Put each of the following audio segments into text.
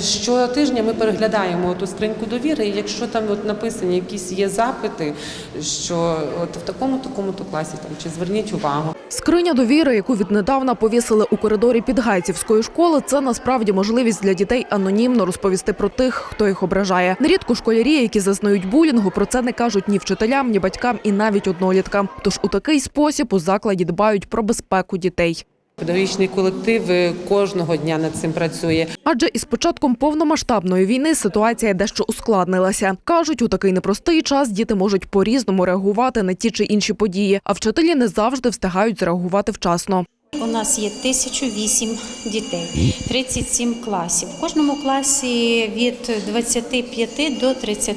Щотижня ми переглядаємо ту скриньку довіри, і якщо там от написані якісь є запити, що от в такому такому то класі там чи зверніть увагу. Скриня довіри, яку віднедавна повісили у коридорі Підгайцівської школи, це насправді можливість для дітей анонімно розповісти про тих, хто їх ображає. Нерідко школярі, які зазнають булінгу, про це не кажуть ні вчителям, ні батькам і навіть одноліткам. Тож у такий спосіб у закладі дбають про безпеку дітей. Педагогічний колектив е, кожного дня над цим працює. Адже із початком повномасштабної війни ситуація дещо ускладнилася. Кажуть, у такий непростий час діти можуть по-різному реагувати на ті чи інші події, а вчителі не завжди встигають зреагувати вчасно. У нас є 1008 дітей, 37 класів. В кожному класі від 25 до 30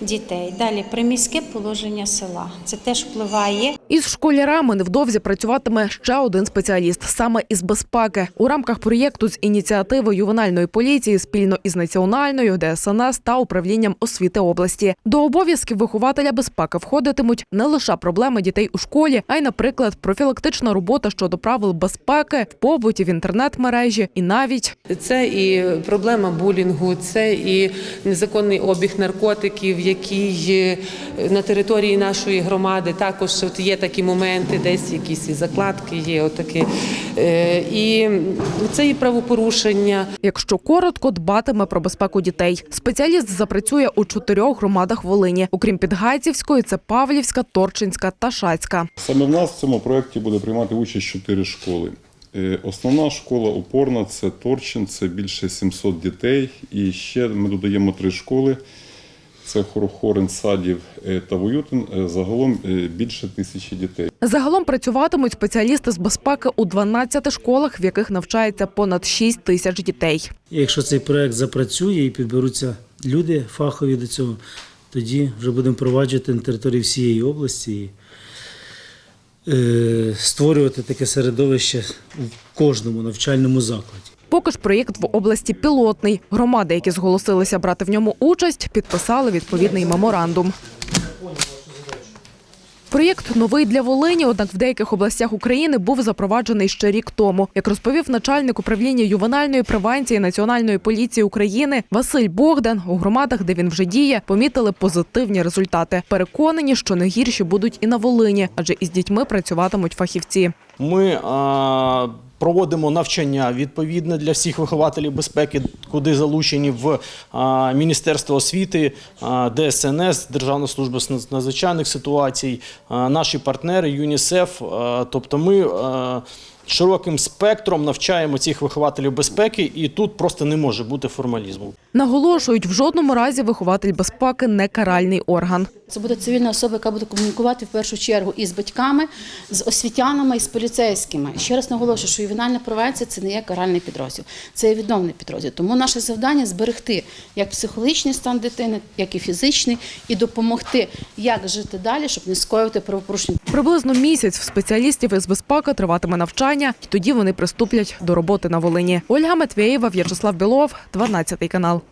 дітей. Далі приміське положення села. Це теж впливає. Із школярами невдовзі працюватиме ще один спеціаліст саме із безпеки у рамках проєкту з ініціативи ювенальної поліції спільно із національною ДСНС та управлінням освіти області. До обов'язків вихователя безпеки входитимуть не лише проблеми дітей у школі, а й, наприклад, профілактична робота щодо правил безпеки в побуті в інтернет-мережі і навіть Це і проблема булінгу, це і незаконний обіг наркотиків, який е, на території нашої громади також от є такі моменти, десь якісь і закладки є, отакі. Е, І це і правопорушення. Якщо коротко, дбатиме про безпеку дітей. Спеціаліст запрацює у чотирьох громадах Волині. Окрім Підгайцівської, це Павлівська, Торчинська та Шацька. Саме в нас в цьому проєкті буде приймати участь чотири школи. Е, Основна школа опорна це Торчин, це більше 700 дітей. І ще ми додаємо три школи. Це Хорохорин, Садів е, та Воютин. Е, Загалом більше тисячі дітей. Загалом працюватимуть спеціалісти з безпеки у 12 школах, в яких навчається понад 6 тисяч дітей. Якщо цей проект запрацює і підберуться люди фахові до цього, тоді вже будемо впроваджувати на території всієї області створювати таке середовище в кожному навчальному закладі. Поки ж проєкт в області пілотний. Громади, які зголосилися брати в ньому участь, підписали відповідний меморандум. Проєкт новий для Волині, однак в деяких областях України був запроваджений ще рік тому. Як розповів начальник управління ювенальної превенції Національної поліції України Василь Богдан, у громадах, де він вже діє, помітили позитивні результати. Переконані, що не гірші будуть і на Волині, адже із дітьми працюватимуть фахівці. Ми а, проводимо навчання відповідне для всіх вихователів безпеки, куди залучені в Міністерство освіти, ДСНС, Державна служба з надзвичайних ситуацій, наші партнери, ЮНІСЕФ. Тобто ми широким спектром навчаємо цих вихователів безпеки, і тут просто не може бути формалізму. Наголошують, в жодному разі вихователь безпеки не каральний орган. Це буде цивільна особа, яка буде комунікувати в першу чергу із батьками, з освітянами і з поліцейськими. Ще раз наголошую, що ювенальна превенція це не є каральний підрозділ, це є відновлений підрозділ. Тому наше завдання зберегти як психологічний стан дитини, як і фізичний, і допомогти, як жити далі, щоб не скоювати правопорушення. Приблизно місяць в спеціалістів із безпеки триватиме навчання, і тоді вони приступлять до роботи на Волині. Ольга Матвєєва, В'ячеслав Білов, 12 канал.